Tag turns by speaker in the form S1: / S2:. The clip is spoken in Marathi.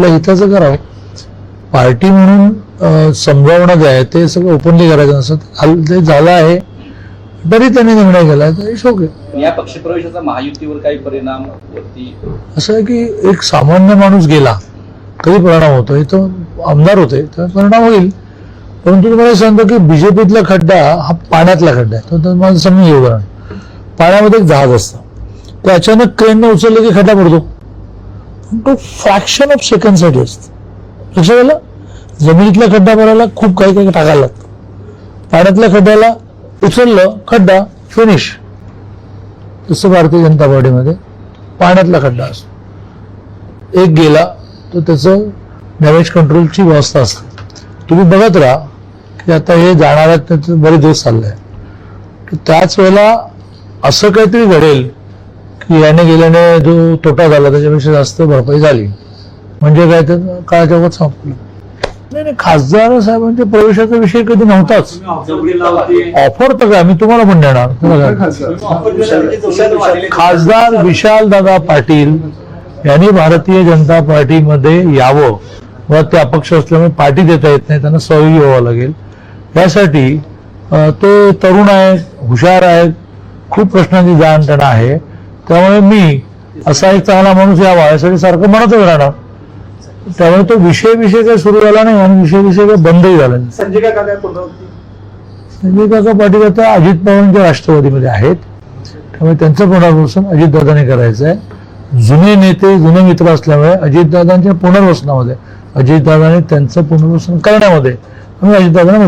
S1: आपल्या हिताचं करावं पार्टी म्हणून समजावणं जे आहे ते सगळं ओपनली करायचं नसतं हाल- ते झालं आहे तरी त्यांनी निर्णय केला तर ओके
S2: पण या पक्षप्रवेशाचा महायुतीवर काही परिणाम
S1: असं आहे की एक सामान्य माणूस गेला कधी परिणाम होतो हे तो आमदार होते तर परिणाम होईल. परंतु तुम्हाला सांगतो की बीजेपीतला खड्डा हा पाण्यातला खड्डा आहे तो तर माझं समजून घेऊ कारण. पाण्यामध्ये एक जहाज असतं. ते अचानक क्रेनने उचललं की खड्डा पडतो. तो फ्रॅक्शन ऑफ सेकंडसाठी असतं. लक्षात आलं? जमिनीतला खड्डा भरायला खूप काही काही टाकायला लागतं. पाण्यातल्या खड्ड्याला उचललं खड्डा फिनिश तसं भारतीय जनता पार्टीमध्ये पाण्यातला खड्डा असतो. एक गेला तर त्याचं डॅमेज कंट्रोलची व्यवस्था असते. तुम्ही बघत राहा की आता हे जाणार त्याचं बरेच दिवस चाललंय तर त्याच वेळेला असं काहीतरी घडेल याने गेल्याने जो तोटा झाला त्याच्यापेक्षा जास्त भरपाई झाली. म्हणजे काय तर काळाच्या वत संपलं. नाही नाही खासदार साहेबांच्या प्रवेशाचा विषय कधी नव्हताच. ऑफर तर काय? मी तुम्हाला पण देणार? खासदार. विशाल दादा पाटील यांनी भारतीय जनता पार्टीमध्ये यावं. व ते अपक्ष असल्यामुळे पार्टी देता येत नाही त्यांना सहयोगी व्हावं लागेल. यासाठी ते तरुण आहेत हुशार आहेत खूप प्रश्नांची जाण त्यांना आहे. त्यामुळे मी असा एक चांगला माणूस यावा यासाठी सारखं म्हणतच राहणार. त्यामुळे तो विषय विषय काही सुरू झाला नाही आणि विषय विषय काही बंदही झाला नाही.
S3: संजय काका काय
S1: संजय काका पाटील आता अजित पवारांच्या राष्ट्रवादीमध्ये आहेत. त्यामुळे त्यांचं पुनर्वसन अजितदादांनी करायचं आहे. जुने नेते जुने मित्र असल्यामुळे अजितदादांच्या पुनर्वसनामध्ये अजितदादांनी त्यांचं पुनर्वसन करण्यामध्ये आम्ही अजितदादांना